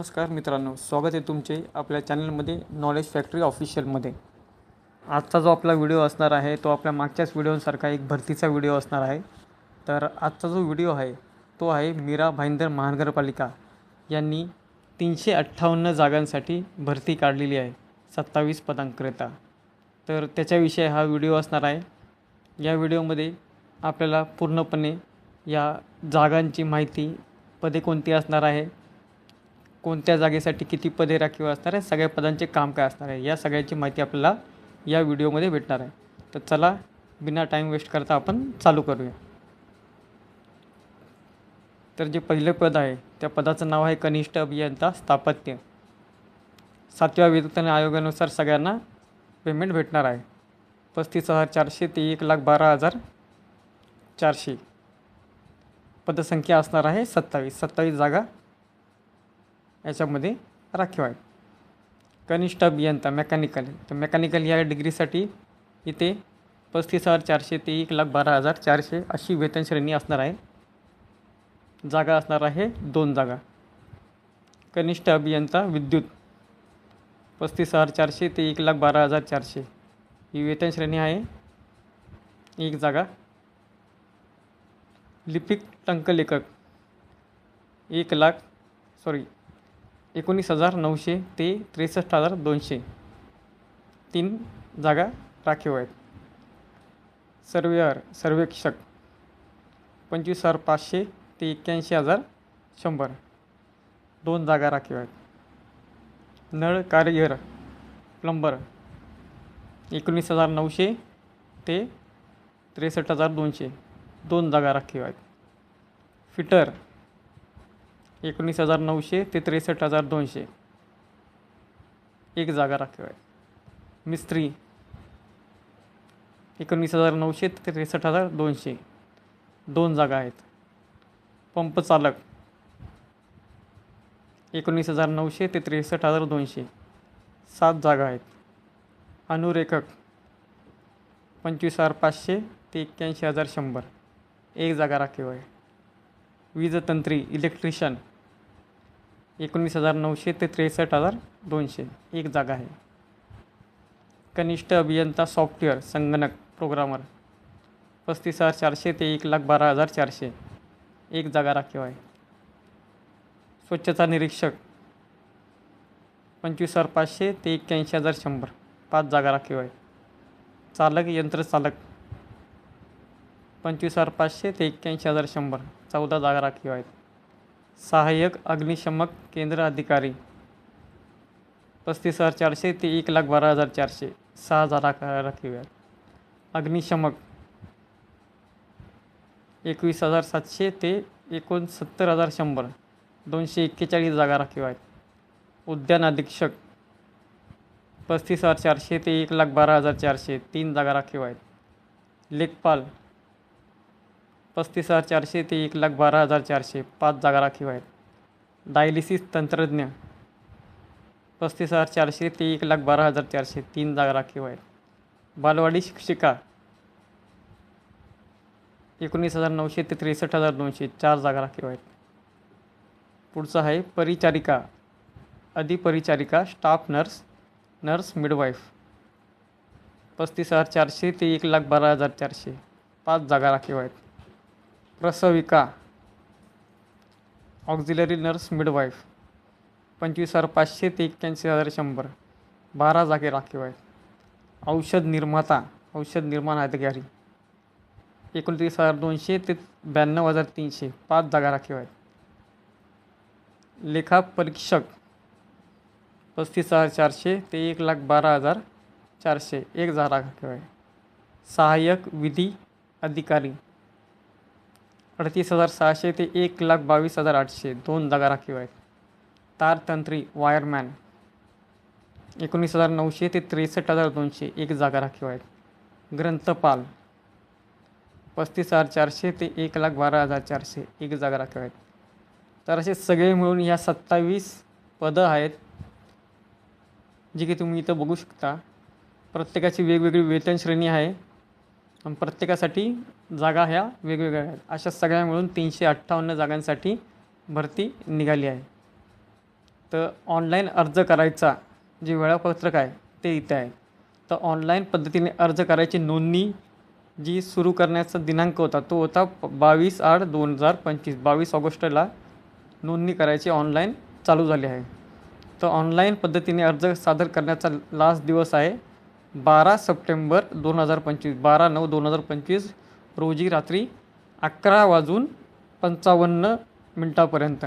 नमस्कार मित्रांनो स्वागत आहे तुमचे आपल्या चॅनलमध्ये नॉलेज फॅक्टरी ऑफिशियलमध्ये आजचा जो आपला व्हिडिओ असणार आहे तो आपल्या मागच्याच व्हिडिओसारखा एक भरतीचा व्हिडिओ असणार आहे. तर आजचा जो व्हिडिओ आहे तो आहे मीरा भाईंदर महानगरपालिका. यांनी तीनशे अठ्ठावन्न जागांसाठी भरती काढलेली आहे सत्तावीस पदांकरिता. तर त्याच्याविषयी हा व्हिडिओ असणार आहे. या व्हिडिओमध्ये आपल्याला पूर्णपणे या जागांची माहिती पदे कोणती असणार आहे कोणत्या जागेसाठी किती पदे राखीव असणार आहे सगळ्या पदांचे काम काय असणार आहे या सगळ्याची माहिती आपल्याला या व्हिडिओमध्ये भेटणार आहे. तर चला बिना टाईम वेस्ट करता आपण चालू करूया. तर जे पहिलं पद आहे त्या पदाचं नाव आहे कनिष्ठ अभियंता स्थापत्य. सातव्या वेतन आयोगानुसार सगळ्यांना पेमेंट भेटणार आहे. पस्तीस हजार चारशे ते एक लाख बारा हजार चारशे. पदसंख्या असणार आहे सत्तावीस. सत्तावीस जागा याच्यामध्ये राखीव आहेत. कनिष्ठ अभियंता मेकॅनिकल तर मेकॅनिकल या डिग्रीसाठी इथे पस्तीस हजार चारशे ते एक लाख बारा हजार चारशे अशी वेतन श्रेणी असणार आहे. जागा असणार आहे दोन जागा. कनिष्ठ अभियंता विद्युत. पस्तीस हजार चारशे ते एक लाख बारा हजार चारशे. ही वेतन श्रेणी आहे. एक जागा. लिपिक टंकलेखक. एक लाख सॉरी एकोणीस हजार नऊशे ते त्रेसष्ट हजार दोनशे. तीन जागा राखीव आहेत. सर्वेअर सर्वेक्षक पंचवीस हजार पाचशे ते एक्क्याऐंशी हजार शंभर. दोन जागा राखीव आहेत. नळ कारिगर प्लंबर एकोणीस हजार नऊशे ते त्रेसष्ट हजार दोनशे. दोन जागा राखीव आहेत. फिटर एकोणीस हजार नऊशे ते त्रेसष्ट हजार दोनशे. एक जागा राखीव आहे. मिस्त्री. एकोणीस हजार नऊशे ते त्रेसष्ट हजार दोनशे. दोन जागा आहेत. पंपचालक एकोणीस हजार नऊशे ते त्रेसष्ट हजार दोनशे. सात जागा आहेत. अनुरेखक. पंचवीस हजार पाचशे ते एक्क्याऐंशी हजार शंभर. एक जागा राखीव आहे. वीजतंत्री इलेक्ट्रिशियन. एकोणीस हजार नऊशे ते त्रेसष्ट हजार दोनशे. एक जागा आहे. कनिष्ठ अभियंता सॉफ्टवेअर संगणक प्रोग्रामर. पस्तीस हजार चारशे ते एक लाख बारा हजार चारशे. एक जागा राखीव आहे. स्वच्छता निरीक्षक. पंचवीस हजार पाचशे ते एक्क्याऐंशी हजार शंभर. पाच जागा राखीव आहे. चालक यंत्रचालक. पंचवीस हजार पाचशे ते एक्क्याऐंशी हजार शंभर. चौदा जागा राखीव आहेत. सहाय्यक अग्निशमक केंद्र अधिकारी. पस्तीस हजार चारशे ते एक लाख बारा हजार चारशे. सहा हजार राखीव आहेत अग्निशमक एकवीस हजार सातशे ते एकोणसत्तर हजार शंभर. दोनशे एक्केचाळीस जागा राखीव आहेत. उद्यान अधीक्षक पस्तीस हजार चारशे ते एक लाख बारा हजार चारशे. तीन जागा राखीव आहेत. लेखपाल पस्तीस हजार चारशे ते एक लाख बारा हजार चारशे पाच जागा राखीव आहेत. डायलिसिस तंत्रज्ञ पस्तीस हजार चारशे ते एक लाख बारा हजार चारशे तीन जागा राखीव आहेत. बालवाडी शिक्षिका एकोणीस हजार नऊशे ते त्रेसष्ट हजार दोनशे चार जागा राखीव आहेत. पुढचं आहे परिचारिका. अधिपरिचारिका स्टाफ नर्स नर्स मिडवाईफ. पस्तीस हजार चारशे ते एक लाख बारा हजार चारशे पाच जागा राखीव आहेत. प्रसविका ऑक्झिलरी नर्स मिडवाईफ पंचवीस हजार पाचशे ते एक्क्याऐंशी हजार शंभर बारा जागे राखीव आहेत. औषध निर्माता औषध निर्माण अधिकारी एकोणतीस हजार दोनशे ते ब्याण्णव हजार तीनशे पाच जागा राखीव आहेत. लेखा परीक्षक पस्तीस हजार चारशे ते एक लाख बारा हजार चारशे एक जागा राखीव आहे. सहाय्यक विधी अधिकारी अडतीस हजार सहाशे ते एक लाख बावीस हजार आठशे दोन जागा राखीव आहेत तारतंत्री वायरमॅन. एकोणीस हजार नऊशे ते त्रेसष्ट हजार दोनशे एक जागा राखीव आहेत ग्रंथपाल. पस्तीस हजार चारशे ते एक लाख बारा हजार चारशे एक जागा राखीव आहेत तर असे सगळे मिळून ह्या सत्तावीस पदं आहेत जी की तुम्ही इथं बघू शकता. प्रत्येकाची वेगवेगळी वेतन श्रेणी आहे. आणि प्रत्येकासाठी जागा ह्या वेगवेगळ्या आहेत. अशा सगळ्या मिळून तीनशे अठ्ठावन्न जागांसाठी भरती निघाली आहे. तर ऑनलाईन अर्ज करायचा जे वेळापत्रक आहे ते इथे आहे. तर ऑनलाईन पद्धतीने अर्ज करायची नोंदणी जी सुरू करण्याचा दिनांक होता तो होता प बावीस आठ दोन हजार पंचवीस. बावीस ऑगस्टला नोंदणी करायची ऑनलाईन चालू झाली आहे. तर ऑनलाईन पद्धतीने अर्ज सादर करण्याचा लास्ट दिवस आहे. बारा सप्टेंबर दोन हजार पंचवीस बारा नऊ दोन हजार पंचवीस रोजी रात्री अकरा वाजून पंचावन्न मिनटापर्यंत.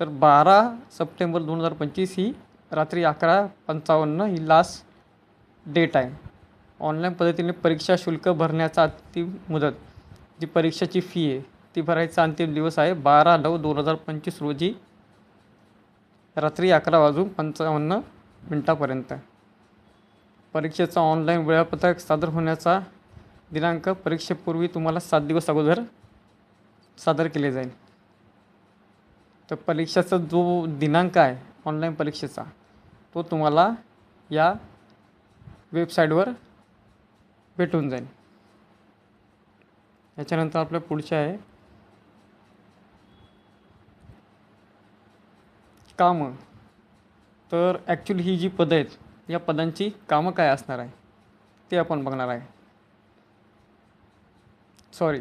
तर बारा सप्टेंबर दोन हजार पंचवीस ही रात्री अकरा पंचावन्न ही लास्ट डेट आहे. ऑनलाईन पद्धतीने परीक्षा शुल्क भरण्याचा अंतिम मुदत जी परीक्षेची फी आहे ती भरायचा अंतिम दिवस आहे बारा नऊ दोन हजार पंचवीस रोजी रात्री अकरा वाजून पंचावन्न मिनटापर्यंत. परीक्षेचा ऑनलाईन वेळापत्रक सादर होण्याचा दिनांक परीक्षेपूर्वी तुम्हाला सात दिवस अगोदर सादर केले जाईल. तर परीक्षेचा जो दिनांक आहे ऑनलाईन परीक्षेचा तो तुम्हाला या वेबसाईटवर भेटून जाईल. याच्यानंतर आपल्या पुढचे आहे. कामं. तर ॲक्च्युली ही जी पदं आहेत या पदांची कामं काय असणार आहे? ते आपण बघणार आहे. सॉरी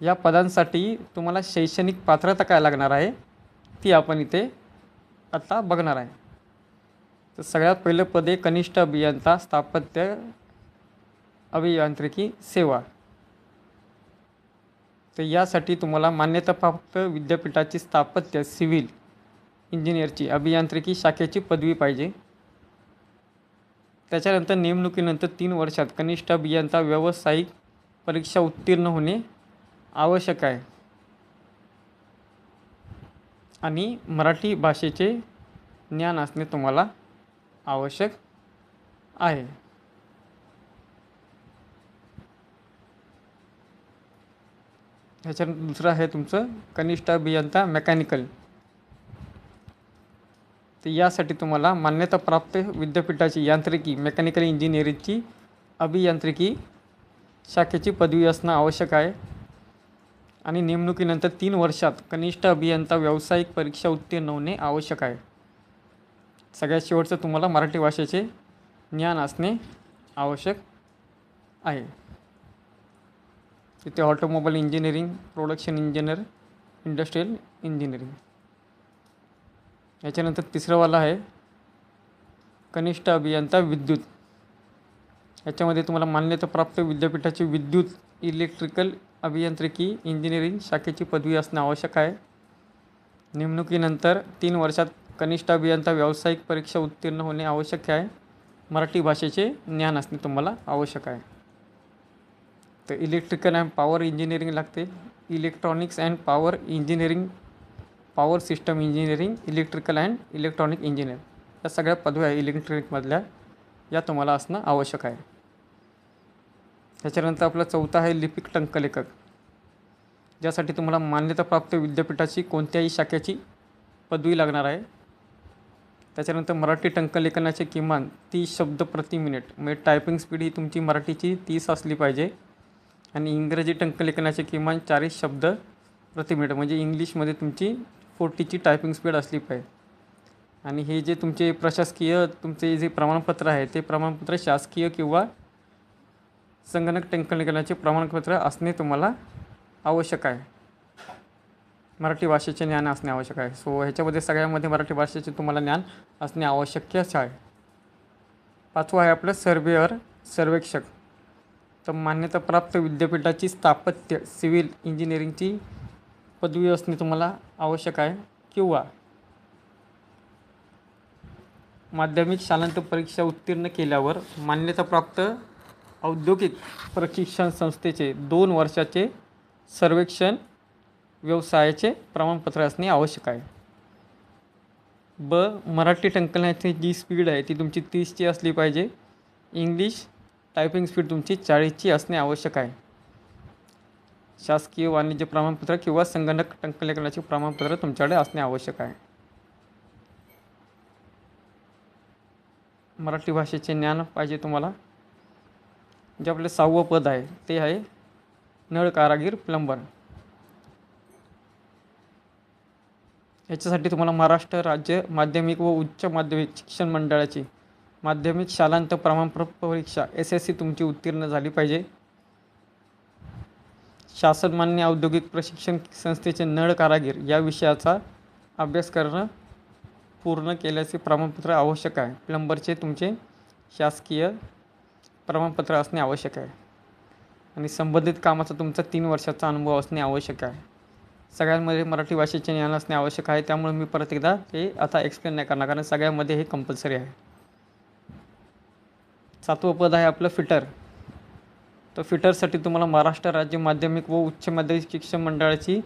या पदांसाठी तुम्हाला शैक्षणिक पात्रता काय लागणार आहे ती आपण इथे आता बघणार आहे. तर सगळ्यात पहिलं पद आहे कनिष्ठ अभियंता स्थापत्य अभियांत्रिकी सेवा. तर यासाठी तुम्हाला मान्यताप्राप्त विद्यापीठाची स्थापत्य सिव्हिल इंजिनिअरची अभियांत्रिकी शाखेची पदवी पाहिजे. त्याच्यानंतर नेमणुकीनंतर तीन वर्षात कनिष्ठ अभियंता व्यावसायिक परीक्षा उत्तीर्ण होणे आवश्यक आहे. आणि मराठी भाषेचे ज्ञान असणे तुम्हाला आवश्यक आहे. ह्याच्यानंतर दुसरं आहे तुमचं कनिष्ठ अभियंता मेकॅनिकल. तर यासाठी तुम्हाला मान्यताप्राप्त विद्यापीठाची यांत्रिकी मेकॅनिकल इंजिनिअरिंगची अभियांत्रिकी शाखेची पदवी असणं आवश्यक आहे. आणि नेमणुकीनंतर तीन वर्षात कनिष्ठ अभियंता व्यावसायिक परीक्षा उत्तीर्ण होणे आवश्यक आहे. सगळ्यात शेवटचं तुम्हाला मराठी भाषेचे ज्ञान असणे आवश्यक आहे. तिथे automobile engineering production engineer industrial engineering याच्यानंतर तिसरावाला आहे कनिष्ठ अभियंता विद्युत. याच्यामध्ये तुम्हाला मान्यताप्राप्त विद्यापीठाची विद्युत इलेक्ट्रिकल अभियांत्रिकी इंजिनिअरिंग शाखेची पदवी असणे आवश्यक आहे. नेमणुकीनंतर तीन वर्षात कनिष्ठ अभियंता व्यावसायिक परीक्षा उत्तीर्ण होणे आवश्यक आहे. मराठी भाषेचे ज्ञान असणे तुम्हाला आवश्यक आहे. तर इलेक्ट्रिकल अँड पॉवर इंजिनिअरिंग लागते. Electronics and power engineering power system engineering electrical and electronic engineer या सगळ्या पदव्या आहे इलेक्ट्रॉनिकमधल्या या तुम्हाला असणं आवश्यक आहे. त्याच्यानंतर आपला चौथा आहे लिपिक टंकलेखक. ज्यासाठी तुम्हाला मान्यताप्राप्त विद्यापीठाची कोणत्याही शाखेची पदवी लागणार आहे. त्याच्यानंतर मराठी टंकलेखनाचे किमान तीस शब्द प्रति मिनिट. म्हणजे टायपिंग स्पीड ही तुमची मराठीची तीस असली पाहिजे. आणि इंग्रजी टंकलेखनाचे किमान चाळीस शब्द प्रति मिनिट. म्हणजे इंग्लिशमध्ये तुमची फोर्टीची टायपिंग स्पीड असली पाहिजे. आणि हे जे तुमचे प्रशासकीय तुमचे जे प्रमाणपत्र आहे ते प्रमाणपत्र शासकीय किंवा संगणक टंकलेखनाचे प्रमाणपत्र असणे तुम्हाला आवश्यक आहे. मराठी भाषेचे ज्ञान असणे आवश्यक आहे. सो ह्याच्यामध्ये सगळ्यामध्ये मराठी भाषेचे तुम्हाला ज्ञान असणे आवश्यकच आहे. पाचवं आहे आपलं सर्वेअर सर्वेक्षक. तर मान्यताप्राप्त विद्यापीठाची स्थापत्य सिव्हिल इंजिनिअरिंगची पदवी असणे तुम्हाला आवश्यक आहे किंवा माध्यमिक शालांत परीक्षा उत्तीर्ण केल्यावर मान्यताप्राप्त औद्योगिक प्रशिक्षण संस्थेचे दोन वर्षाचे सर्वेक्षण व्यवसायाचे प्रमाणपत्र असणे आवश्यक आहे. ब. मराठी टंकण्याची जी स्पीड आहे ती तुमची तीसची असली पाहिजे. इंग्लिश टायपिंग स्पीड तुमची चाळीसची असणे आवश्यक आहे. शासकीय वाणिज्य प्रमाणपत्र किंवा संगणक टंकलेखनाचे प्रमाणपत्र तुमच्याकडे असणे आवश्यक आहे. मराठी भाषेचे ज्ञान पाहिजे तुम्हाला. जे आपले सहावं पद आहे ते आहे नळ कारागीर प्लंबर. याच्यासाठी तुम्हाला महाराष्ट्र राज्य माध्यमिक व उच्च माध्यमिक शिक्षण मंडळाची माध्यमिक शालांत प्रमाणपत्र परीक्षा एस एस सी तुमची उत्तीर्ण झाली पाहिजे. शासनमान्य औद्योगिक प्रशिक्षण संस्थेचे नळ कारागीर या विषयाचा अभ्यास करणं पूर्ण केल्याचे प्रमाणपत्र आवश्यक आहे. प्लंबरचे तुमचे शासकीय प्रमाणपत्र असणे आवश्यक आहे. आणि संबंधित कामाचा तुमचा तीन वर्षाचा अनुभव असणे आवश्यक आहे. सगळ्यांमध्ये मराठी भाषेचे ज्ञान असणे आवश्यक आहे. त्यामुळे मी परत एकदा ते आता एक्सप्लेन नाही करणार कारण सगळ्यामध्ये हे कंपल्सरी आहे. सातवं पद आहे आपलं फिटर तर फिटरसाठी तुम्हाला महाराष्ट्र राज्य माध्यमिक व उच्च माध्यमिक शिक्षण मंडळाची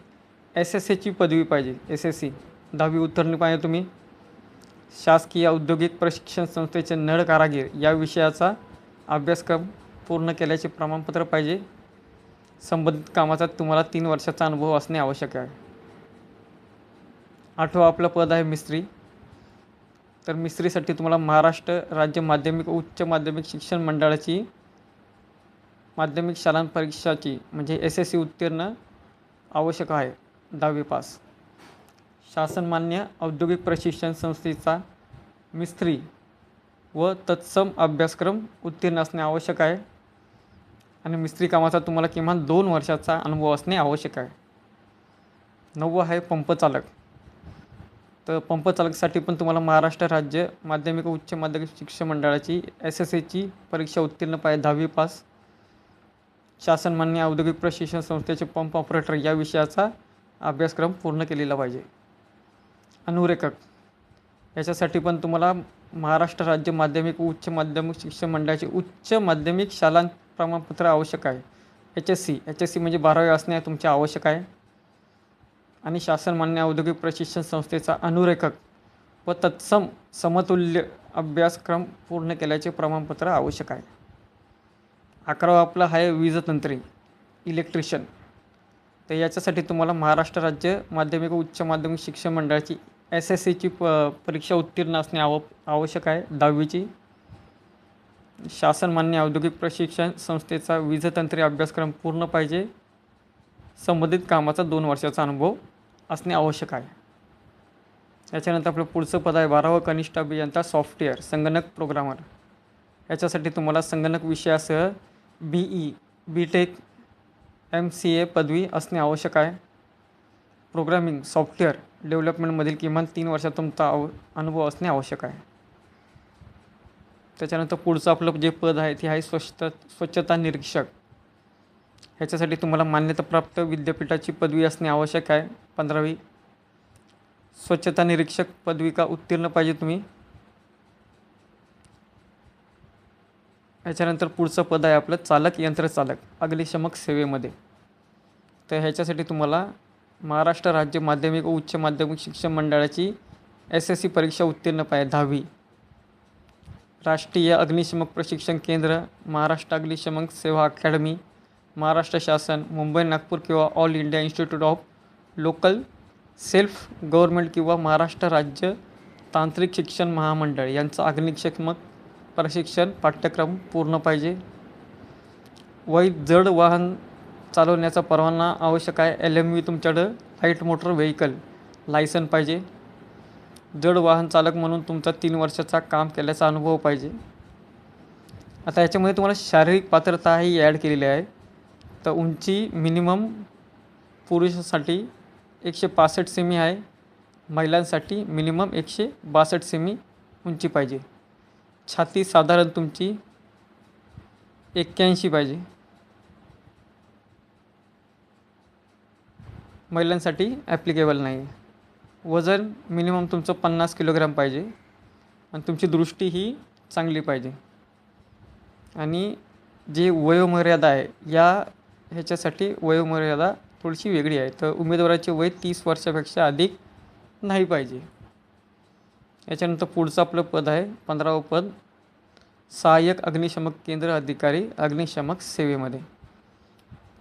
एस एस एची पदवी पाहिजे. एस एस सी दहावी उत्तरणी पाहिजे तुम्ही. शासकीय औद्योगिक प्रशिक्षण संस्थेचे नळ कारागीर या विषयाचा अभ्यासक्रम पूर्ण केल्याचे प्रमाणपत्र पाहिजे. संबंधित कामाचा तुम्हाला तीन वर्षाचा अनुभव असणे आवश्यक आहे. आठवा आपलं पद आहे मिस्त्री. तर मिस्त्रीसाठी तुम्हाला महाराष्ट्र राज्य माध्यमिक व उच्च माध्यमिक शिक्षण मंडळाची माध्यमिक शालांत परीक्षाची म्हणजे एस एस सी उत्तीर्ण आवश्यक आहे. दहावी पास. शासनमान्य औद्योगिक प्रशिक्षण संस्थेचा मिस्त्री व तत्सम अभ्यासक्रम उत्तीर्ण असणे आवश्यक आहे. आणि मिस्त्री कामाचा तुम्हाला किमान दोन वर्षाचा अनुभव असणे आवश्यक आहे. नववं आहे पंपचालक तर पंपचालकसाठी पण तुम्हाला महाराष्ट्र राज्य माध्यमिक उच्च माध्यमिक शिक्षण मंडळाची एस एस एची परीक्षा उत्तीर्ण पाहिजे. दहावी पास. शासनमान्य औद्योगिक प्रशिक्षण संस्थेचे पंप ऑपरेटर या विषयाचा अभ्यासक्रम पूर्ण केलेला पाहिजे. अनुरेखक. याच्यासाठी पण तुम्हाला महाराष्ट्र राज्य माध्यमिक व उच्च माध्यमिक शिक्षण मंडळाचे उच्च माध्यमिक शाला प्रमाणपत्र आवश्यक आहे. H S C. H S C म्हणजे बारावी असणे तुमचे आवश्यक आहे. आणि शासनमान्य औद्योगिक प्रशिक्षण संस्थेचा अनुरेखक व तत्सम समतुल्य अभ्यासक्रम पूर्ण केल्याचे प्रमाणपत्र आवश्यक आहे. अकरावा आपलं आहे वीजतंत्री इलेक्ट्रिशियन तर याच्यासाठी तुम्हाला महाराष्ट्र राज्य माध्यमिक व उच्च माध्यमिक शिक्षण मंडळाची एस एस सीची प परीक्षा उत्तीर्ण असणे आव आवश्यक आहे. दहावीची. शासनमान्य औद्योगिक प्रशिक्षण संस्थेचा वीजतंत्री अभ्यासक्रम पूर्ण पाहिजे. संबंधित कामाचा दोन वर्षाचा अनुभव असणे आवश्यक आहे. याच्यानंतर आपलं पुढचं पद आहे बारावं कनिष्ठ अभियंता सॉफ्टवेअर संगणक प्रोग्रामर याच्यासाठी तुम्हाला संगणक विषयासह B E B tech M C A पदवी असणे आवश्यक आहे. प्रोग्रामिंग सॉफ्टवेअर डेव्हलपमेंटमधील किमान तीन वर्षात तुमचा आव अनुभव असणे आवश्यक आहे. त्याच्यानंतर पुढचं आपलं जे पद आहे ते आहे स्वच्छता स्वच्छता निरीक्षक. ह्याच्यासाठी तुम्हाला मान्यताप्राप्त विद्यापीठाची पदवी असणे आवश्यक आहे पंधरावी. स्वच्छता निरीक्षक पदविका उत्तीर्ण पाहिजे तुम्ही. ह्याच्यानंतर पुढचं पद आहे आपलं चालक यंत्रचालक अग्निशमक सेवेमध्ये. तर ह्याच्यासाठी तुम्हाला महाराष्ट्र राज्य माध्यमिक व उच्च माध्यमिक शिक्षण मंडळाची एस एस सी परीक्षा उत्तीर्ण पाहिजे दहावी. राष्ट्रीय अग्निशमक प्रशिक्षण केंद्र महाराष्ट्र अग्निशमक सेवा अकॅडमी महाराष्ट्र शासन मुंबई नागपूर किंवा all India institute of local self government किंवा महाराष्ट्र राज्य तांत्रिक शिक्षण महामंडळ यांचा अग्निशमक प्रशिक्षण पाठ्यक्रम पूर्ण पाहिजे. वैध जड वाहन चालवण्याचा परवाना आवश्यक आहे. एल एम व्ही तुमच्याकडं लाइट मोटर व्हेकल लायसन पाहिजे. जड वाहन चालक म्हणून तुमचा तीन वर्षाचा काम केल्याचा अनुभव पाहिजे. आता याच्यामध्ये तुम्हाला शारीरिक पात्रता ही ॲड केलेली आहे. तर उंची मिनिमम पुरुषासाठी एकशे पासष्ट सेमी आहे. महिलांसाठी मिनिमम एकशे बासष्ट सेमी उंची पाहिजे. छाती साधारण तुमची एक्क्याऐंशी पाहिजे. महिलांसाठी ॲप्लिकेबल नाही वजन मिनिमम तुमचं पन्नास किलोग्राम पाहिजे. आणि तुमची दृष्टी ही चांगली पाहिजे. आणि जे वयोमर्यादा आहे या ह्याच्यासाठी वयोमर्यादा थोडीशी वेगळी आहे. तर उमेदवाराचे वय तीस वर्षापेक्षा अधिक नाही पाहिजे. याच्यानंतर पुढचं आपलं पद आहे पंधरावं पद. सहाय्यक अग्निशमक केंद्र अधिकारी अग्निशमक सेवेमध्ये.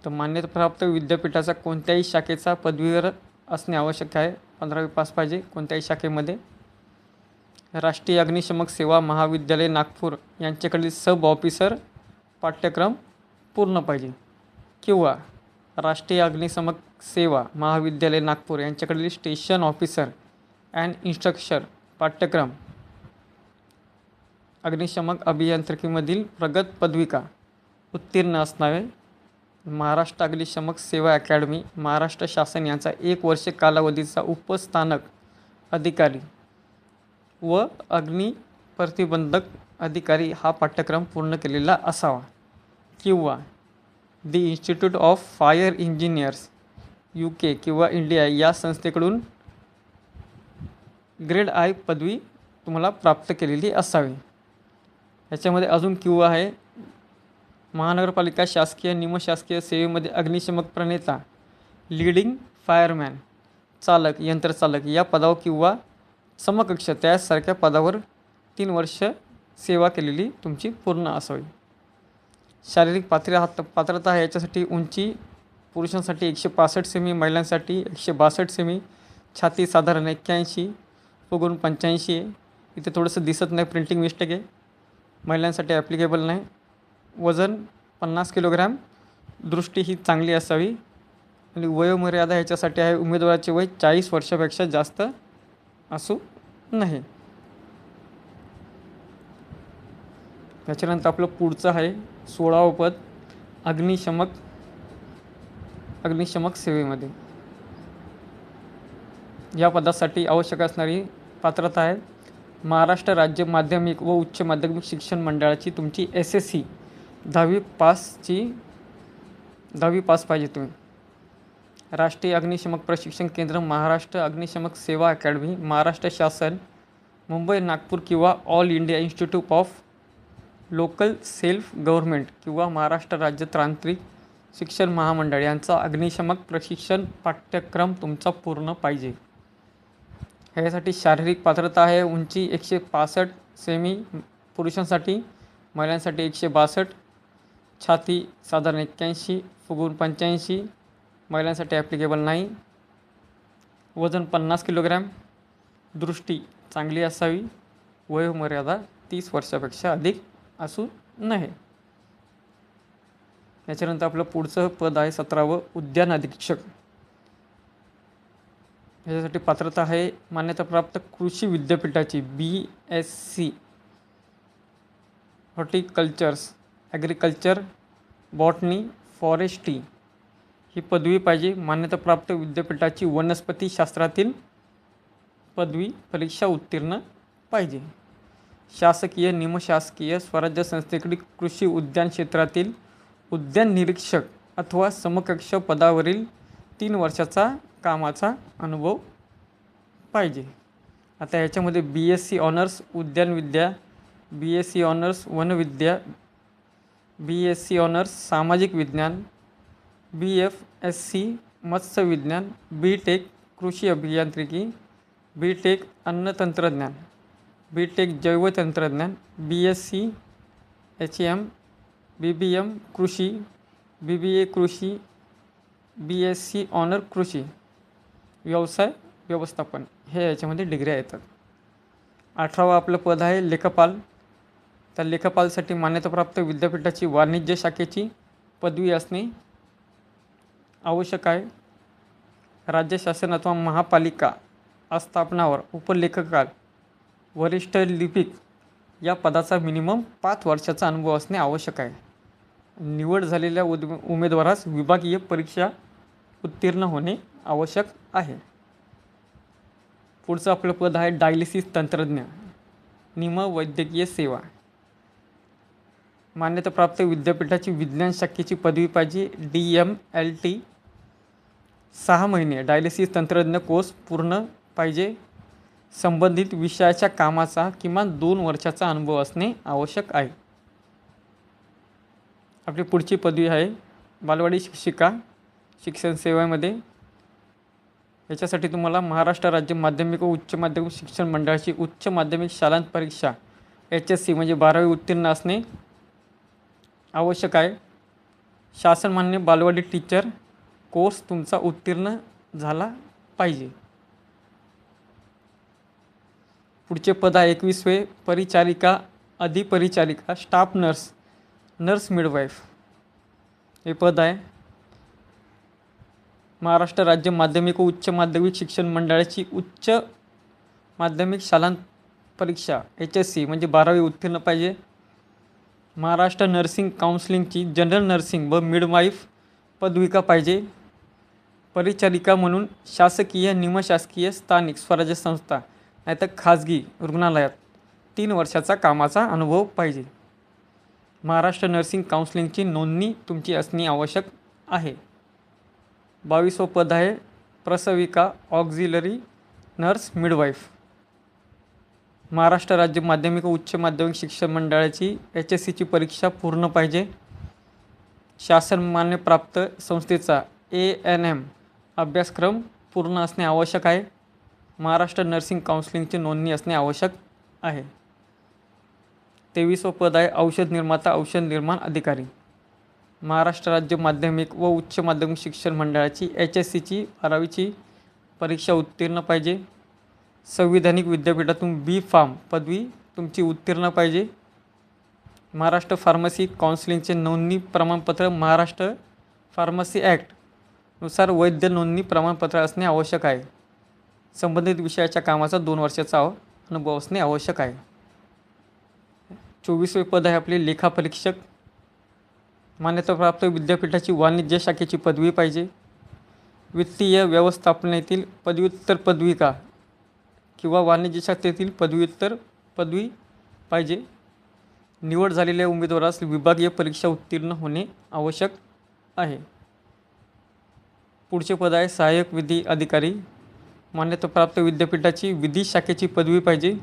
तर मान्यताप्राप्त विद्यापीठाचा कोणत्याही शाखेचा पदवीवर असणे आवश्यक आहे. पंधरावी पास पाहिजे कोणत्याही शाखेमध्ये. राष्ट्रीय अग्निशमक सेवा महाविद्यालय नागपूर यांच्याकडील सब ऑफिसर पाठ्यक्रम पूर्ण पाहिजे. किंवा राष्ट्रीय अग्निशमक सेवा महाविद्यालय नागपूर यांच्याकडील स्टेशन ऑफिसर अँड इन्स्ट्रक्शन पाठ्यक्रम. अग्निशमक अभियांत्रिकीमधील प्रगत पदविका उत्तीर्ण असणारे महाराष्ट्र अग्निशमक सेवा अकॅडमी महाराष्ट्र शासन यांचा एक वर्ष कालावधीचा उपस्थानक अधिकारी व अग्नि प्रतिबंधक अधिकारी हा पाठ्यक्रम पूर्ण केलेला असावा. किंवा the institute of fire engineers U K किंवा इंडिया या संस्थेकडून ग्रेड आय पदवी तुम्हाला प्राप्त केलेली असावी. याच्यामध्ये अजून किंवा आहे. महानगरपालिका शासकीय निमशासकीय सेवेमध्ये अग्निशमक प्रणेता लीडिंग फायरमॅन चालक यंत्रचालक या पदावर किंवा समकक्ष त्यासारख्या पदावर तीन वर्ष सेवा केलेली तुमची पूर्ण असावी. शारीरिक पात्र पात्रता आहे. याच्यासाठी उंची पुरुषांसाठी एकशे पासष्ट सेमी महिलांसाठी एकशे बासष्ट सेमी छाती साधारण एक्क्याऐंशी फुगून पंच्याऐंशी आहे. इथे थोडंसं दिसत नाही प्रिंटिंग मिस्टेक आहे. महिलांसाठी ॲप्लिकेबल नाही. वजन पन्नास किलोग्रॅम दृष्टी ही चांगली असावी. आणि वयोमर्यादा ह्याच्यासाठी आहे उमेदवाराचे वय चाळीस वर्षापेक्षा जास्त असू नाही त्याच्यानंतर आपलं पुढचं आहे सोळावं पद अग्निशमक अग्निशमक सेवेमध्ये. या पदासाठी आवश्यक असणारी पात्रता आहे. महाराष्ट्र राज्य माध्यमिक व उच्च माध्यमिक शिक्षण मंडळाची तुमची एस एस सी दहावी पासची दहावी पास पाहिजे तुम्ही. राष्ट्रीय अग्निशमक प्रशिक्षण केंद्र महाराष्ट्र अग्निशमक सेवा अकॅडमी महाराष्ट्र शासन मुंबई नागपूर किंवा all India institute of local self government किंवा महाराष्ट्र राज्य तांत्रिक शिक्षण महामंडळ यांचा अग्निशमक प्रशिक्षण पाठ्यक्रम तुमचा पूर्ण पाहिजे. ह्यासाठी शारीरिक पात्रता आहे उंची एकशे पासष्ट सेमी पुरुषांसाठी महिलांसाठी एकशे बासष्ट छाती साधारण एक्क्याऐंशी फुगून पंच्याऐंशी महिलांसाठी ॲप्लिकेबल नाही. वजन पन्नास किलोग्रॅम दृष्टी चांगली असावी वयोमर्यादा तीस वर्षापेक्षा अधिक असू नये. याच्यानंतर आपलं पुढचं पद आहे सतरावं उद्यान अधीक्षक. ह्याच्यासाठी पात्रता आहे. मान्यताप्राप्त कृषी विद्यापीठाची B S C horticultures agriculture botany forestry ही पदवी पाहिजे. मान्यताप्राप्त विद्यापीठाची वनस्पती शास्त्रातील पदवी परीक्षा उत्तीर्ण पाहिजे. शासकीय निमशासकीय स्वराज्य संस्थेकडील कृषी उद्यान क्षेत्रातील उद्यान निरीक्षक अथवा समकक्ष पदावरील तीन वर्षाचा कामाचा अनुभव पाहिजे. आता ह्याच्यामध्ये बी एस सी ऑनर्स उद्यानविद्या बी एस सी ऑनर्स वनविद्या बी एस सी ऑनर्स सामाजिक विज्ञान बी एफ एस सी मत्स्य विज्ञान बी टेक कृषी अभियांत्रिकी बी टेक अन्न तंत्रज्ञान बी टेक जैवतंत्रज्ञान B S C H M B B M कृषी बी बी ए कृषी बी एस सी ऑनर कृषी. व्यवसाय व्यवस्थापन हे याच्यामध्ये डिग्र्या येतात. अठरावं आपलं पद आहे लेखपाल. त्या लेखपालसाठी मान्यताप्राप्त विद्यापीठाची वाणिज्य शाखेची पदवी असणे आवश्यक आहे. राज्य शासन अथवा महापालिका आस्थापनावर उपलेखकाल वरिष्ठ लिपिक या पदाचा मिनिमम पाच वर्षाचा अनुभव असणे आवश्यक आहे. निवड झालेल्या उद उमेदवारास विभागीय परीक्षा उत्तीर्ण होणे आवश्यक आहे. पुढचं आपलं पद आहे डायलिसिस तंत्रज्ञ निम वैद्यकीय सेवा. मान्यताप्राप्त विद्यापीठाची विज्ञान शाखेची पदवी पाहिजे. डी एम एल टी सहा महिने डायलिसिस तंत्रज्ञ कोर्स पूर्ण पाहिजे. संबंधित विषयाच्या कामाचा किमान दोन वर्षाचा अनुभव असणे आवश्यक आहे. आपली पुढची पदवी आहे बालवाडी शिक्षिका शिक्षण सेवेमध्ये. याच्यासाठी तुम्हाला महाराष्ट्र राज्य माध्यमिक व उच्च माध्यमिक शिक्षण मंडळाची उच्च माध्यमिक शालांत परीक्षा एच एस सी म्हणजे बारावी उत्तीर्ण असणे आवश्यक आहे. शासनमान्य बालवाडी टीचर कोर्स तुमचा उत्तीर्ण झाला पाहिजे. पुढचे पद आहे एकवीसवे परिचारिका अधिपरिचारिका स्टाफ नर्स नर्स मिडवाईफ. हे पद आहे महाराष्ट्र राज्य माध्यमिक व उच्च माध्यमिक शिक्षण मंडळाची उच्च माध्यमिक शालांत परीक्षा एच एस सी म्हणजे बारावी उत्तीर्ण पाहिजे. महाराष्ट्र नर्सिंग काउन्सिलिंगची जनरल नर्सिंग व मिडवाईफ पदविका पाहिजे. परिचारिका म्हणून शासकीय निमशासकीय स्थानिक स्वराज्य संस्था नाहीतर खाजगी रुग्णालयात तीन वर्षाचा कामाचा अनुभव पाहिजे. महाराष्ट्र नर्सिंग काउन्सिलिंगची नोंदणी तुमची असणे आवश्यक आहे. बावीसवं पद आहे प्रसविका ऑक्झिलरी नर्स मिडवाईफ. महाराष्ट्र राज्य माध्यमिक व उच्च माध्यमिक शिक्षण मंडळाची एच एस सीची परीक्षा पूर्ण पाहिजे. शासन मान्यप्राप्त संस्थेचा ए एन एम अभ्यासक्रम पूर्ण असणे आवश्यक आहे. महाराष्ट्र नर्सिंग काउन्सिलिंगची नोंदणी असणे आवश्यक आहे. तेवीसवं पद आहे औषध निर्माता औषध निर्माण अधिकारी. महाराष्ट्र राज्य माध्यमिक व उच्च माध्यमिक शिक्षण मंडळाची एच एस सीची बारावीची परीक्षा उत्तीर्ण पाहिजे. संविधानिक विद्यापीठातून बी फार्म पदवी तुमची उत्तीर्ण पाहिजे. महाराष्ट्र फार्मसी काउन्सिलिंगचे नोंदणी प्रमाणपत्र महाराष्ट्र फार्मसी ॲक्टनुसार वैध नोंदणी प्रमाणपत्र असणे आवश्यक आहे. संबंधित विषयाच्या कामाचा दोन वर्षाचा अनुभव असणे आवश्यक आहे. चोवीसवे पद आहे आपले लेखापरीक्षक. मान्यताप्राप्त विद्यापीठाची वाणिज्य शाखेची पदवी पाहिजे. वित्तीय व्यवस्थापनेतील पदव्युत्तर पदविका किंवा वाणिज्य शाखेतील पदव्युत्तर पदवी पाहिजे. निवड झालेल्या उमेदवारास विभागीय परीक्षा उत्तीर्ण होणे आवश्यक आहे. पुढचे पद आहे सहाय्यक विधी अधिकारी. मान्यताप्राप्त विद्यापीठाची विधी शाखेची पदवी पाहिजे.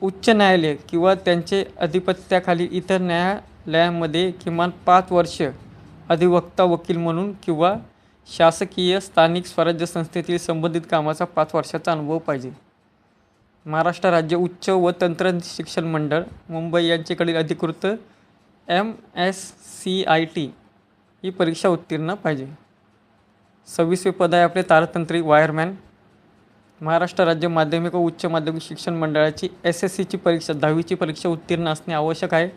उच्च न्यायालय किंवा त्यांचे अधिपत्याखाली इतर न्याया न्यायालयामध्ये किमान पाच वर्ष अधिवक्ता वकील म्हणून किंवा शासकीय स्थानिक स्वराज्य संस्थेतील संबंधित कामाचा पाच वर्षाचा अनुभव पाहिजे. महाराष्ट्र राज्य उच्च व तंत्र शिक्षण मंडळ मुंबई यांच्याकडील अधिकृत M S C I T ही परीक्षा उत्तीर्ण पाहिजे. सव्वीसवे पद आहे आपले तारतंत्री वायरमॅन. महाराष्ट्र राज्य माध्यमिक व उच्च माध्यमिक शिक्षण मंडळाची एस एस सीची परीक्षा दहावीची परीक्षा उत्तीर्ण असणे आवश्यक आहे.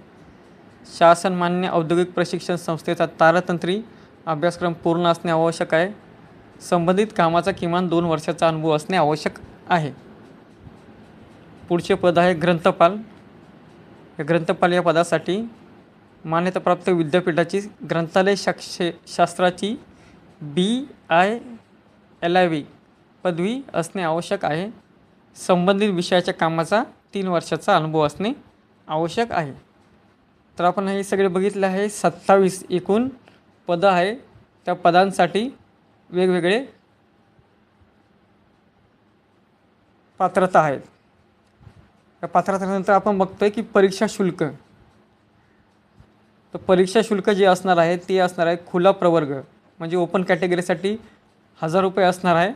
शासनमान्य औद्योगिक प्रशिक्षण संस्थेचा तारतंत्री अभ्यासक्रम पूर्ण असणे आवश्यक आहे. संबंधित कामाचा किमान दोन वर्षाचा अनुभव असणे आवश्यक आहे. पुढचे पद आहे ग्रंथपाल. या ग्रंथपाल या पदासाठी मान्यताप्राप्त विद्यापीठाची ग्रंथालय शाक्षे शास्त्राची B I L I V पदवी असणे आवश्यक आहे. संबंधित विषयाच्या कामाचा तीन वर्षाचा अनुभव असणे आवश्यक आहे. तर आपण हे सगळे बघितले आहे. सत्तावीस एकूण पदं आहे. त्या पदांसाठी वेगवेगळे पात्रता आहेत. त्या पात्रतेनंतर आपण बघतोय की परीक्षा शुल्क. तर परीक्षा शुल्क जे असणार आहे ते असणार आहे खुला प्रवर्ग. म्हणजे ओपन कॅटेगरीसाठी हजार रुपये असणार आहे.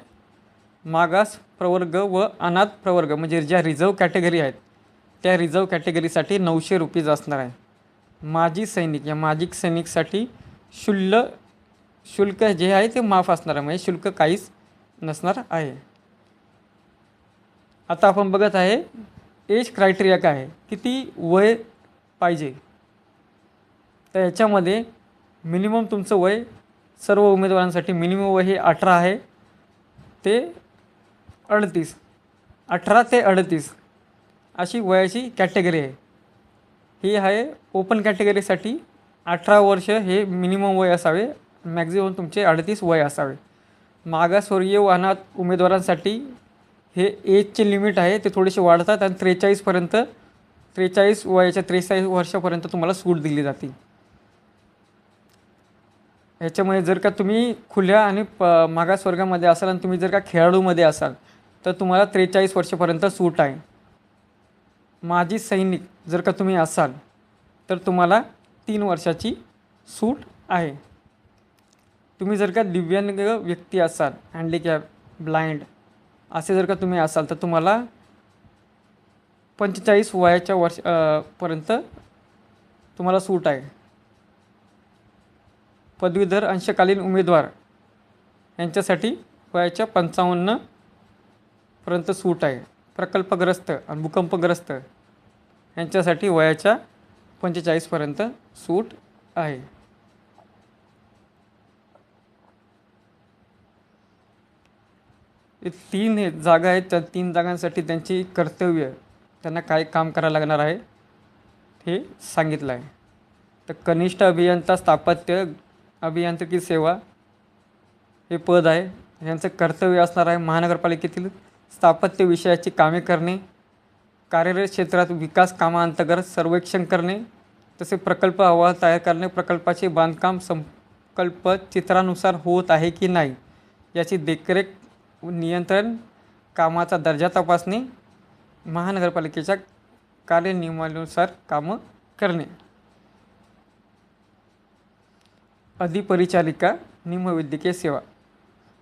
मागास प्रवर्ग व अनाथ प्रवर्ग म्हणजे ज्या रिझर्व कॅटेगरी आहेत त्या रिझर्व कॅटेगरीसाठी नऊशे रुपीज असणार आहे. माजी सैनिक या माजी सैनिकसाठी शुल्ल शुल्क जे आहे ते माफ असणार आहे. म्हणजे शुल्क काहीच नसणार आहे. आता आपण बघत आहे एज क्रायटेरिया काय आहे? किती वय पाहिजे? तर याच्यामध्ये मिनिमम तुमचं वय सर्व उमेदवारांसाठी मिनिमम वय हे अठरा आहे. ते अडतीस अठरा ते अडतीस अशी वयाची कॅटेगरी आहे. हे आहे ओपन कॅटेगरीसाठी अठरा वर्ष हे मिनिमम वय असावे मॅक्झिमम तुमचे अडतीस वय असावे. मागासवर्गीय वाहनात उमेदवारांसाठी हे एजचे लिमिट आहे ते थोडेसे वाढतात आणि त्रेचाळीसपर्यंत त्रेचाळीस वयाच्या त्रेचाळीस वर्षापर्यंत तुम्हाला सूट दिली जाते. ह्याच्यामध्ये जर का तुम्ही खुल्या आणि प मागासवर्गामध्ये असाल आणि तुम्ही जर का खेळाडूमध्ये असाल तर तुम्हाला त्रेचाळीस वर्षापर्यंत सूट आहे. माजी सैनिक जर का तुम्ही असाल तर तुम्हाला तीन वर्षाची सूट आहे. तुम्ही जर का दिव्यांग व्यक्ती असाल हँडिकॅप ब्लाइंड असे जर का तुम्ही असाल तर तुम्हाला पंचेचाळीस वयाच्या वर्ष पर्यंत तुम्हाला सूट आहे. पदवीधर अंशकालीन उमेदवार यांच्यासाठी वयाच्या पंचावन्नपर्यंत सूट आहे. प्रकल्पग्रस्त आणि भूकंपग्रस्त. यांच्यासाठी वयाच्या पंचेचाळीसपर्यंत सूट आहे. हे तीन हे जागा आहेत. त्या तीन जागांसाठी त्यांची कर्तव्य त्यांना काय काम करायला लागणार आहे हे सांगितलं आहे. तर कनिष्ठ अभियंता स्थापत्य अभियांत्रिकी सेवा हे पद आहे. यांचं कर्तव्य असणार आहे महानगरपालिकेतील स्थापत्य विषयाची कामे करणे कार्यरत क्षेत्रात विकास कामांतर्गत सर्वेक्षण करणे तसे प्रकल्प अहवाल तयार करणे प्रकल्पाचे बांधकाम संकल्प चित्रानुसार होत आहे की नाही याची देखरेख व नियंत्रण कामाचा दर्जा तपासणे महानगरपालिकेच्या कार्यनियमानुसार कामं करणे. अधिपरिचारिका निमवैद्यकीय सेवा.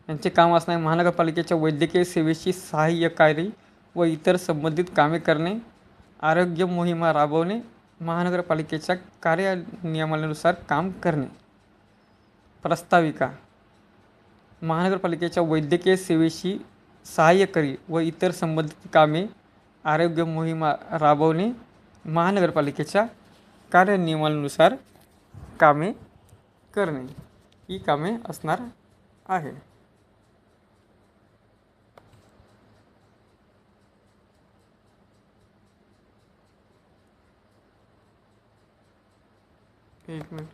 यांचे काम असणारे महानगरपालिकेच्या वैद्यकीय सेवेची सहाय्यकारी व इतर संबंधित कामे करणे आरोग्य मोहिमा राबवणे महानगरपालिकेच्या कार्यनियमानुसार काम करणे. प्रस्ताविका महानगरपालिकेच्या वैद्यकीय सेवेशी सहाय्यकारी व इतर संबंधित कामे आरोग्य मोहिमा राबवणे महानगरपालिकेच्या कार्यनियमानुसार कामे करणे. ही कामे असणार आहे. एक मिनिट.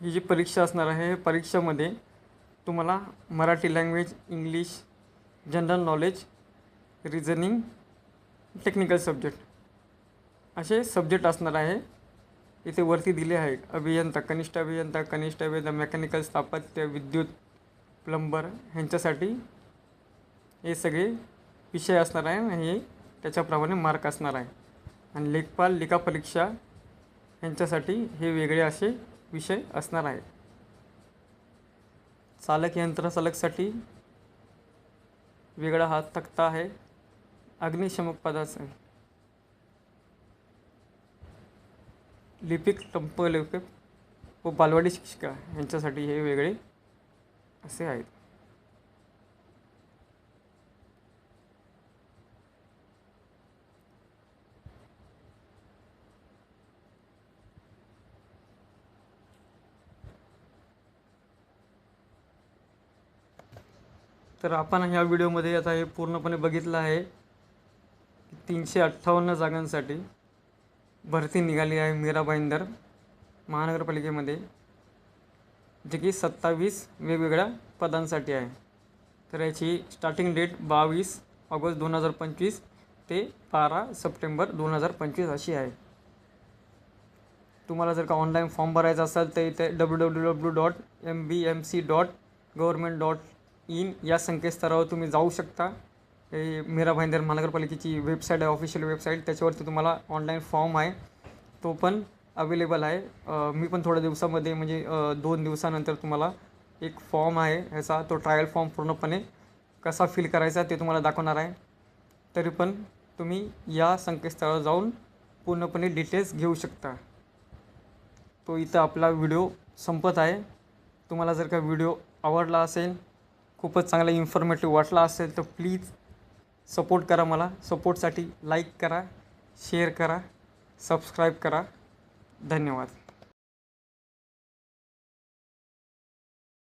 ही जी परीक्षा असणार आहे परीक्षामध्ये तुम्हाला Marathi language English general knowledge reasoning technical subject असे सब्जेक्ट असणार आहे. इथे वरती दिले आहे अभियंता कनिष्ठ अभियंता कनिष्ठ अभियंता मेकॅनिकल स्थापत्य विद्युत प्लंबर ह्यांच्यासाठी हे सगळे विषय असणार आहे. आणि हे त्याच्याप्रमाणे मार्क असणार आहे. आणि लेखपाल लेखा परीक्षा ह्यांच्यासाठी हे वेगळे असे विषय असणार आहे. चालक यंत्रचालकसाठी वेगळा हा तक्ता आहे. अग्निशमक पदाचा. लिपिक टंपलिपिक व बालवाडी शिक्षिका यांच्यासाठी हे वेगळे असे आहेत. तर आपण ह्या व्हिडिओमध्ये आता हे पूर्णपणे बघितलं आहे. तीनशे अठ्ठावन्न जागांसाठी भरती निघाली आहे मीरा भाईंदर महानगरपालिकेमध्ये जे की सत्तावीस वेगवेगळ्या पदांसाठी आहे. तर याची स्टार्टिंग डेट बावीस ऑगस्ट दोन हजार पंचवीस ते बारा सप्टेंबर दोन हजार पंचवीस अशी आहे. तुम्हाला जर का ऑनलाईन फॉर्म भरायचा असेल तर इथे W W W dot M B M C dot government dot in या संकेतस्थळावर तुम्ही जाऊ शकता. मीरा भाईंदर महानगरपालिकेची वेबसाईट आहे ऑफिशियल वेबसाईट त्याच्यावरती तुम्हाला ऑनलाईन फॉर्म आहे. तो पण अवेलेबल आहे. मी पण थोड्या दिवसामध्ये म्हणजे दोन दिवसानंतर तुम्हाला एक फॉर्म आहे. ह्याचा तो ट्रायल फॉर्म पूर्णपणे कसा फिल करायचा ते तुम्हाला दाखवणार आहे. तरी पण तुम्ही या संकेतस्थळावर जाऊन पूर्णपणे डिटेल्स घेऊ शकता. तो इथं आपला व्हिडिओ संपत आहे. तुम्हाला जर का व्हिडिओ आवडला असेल खूपच चांगला इन्फॉर्मेटिव्ह वाटला असेल तर प्लीज सपोर्ट करा मला. सपोर्टसाठी लाईक करा शेअर करा सबस्क्राईब करा. धन्यवाद.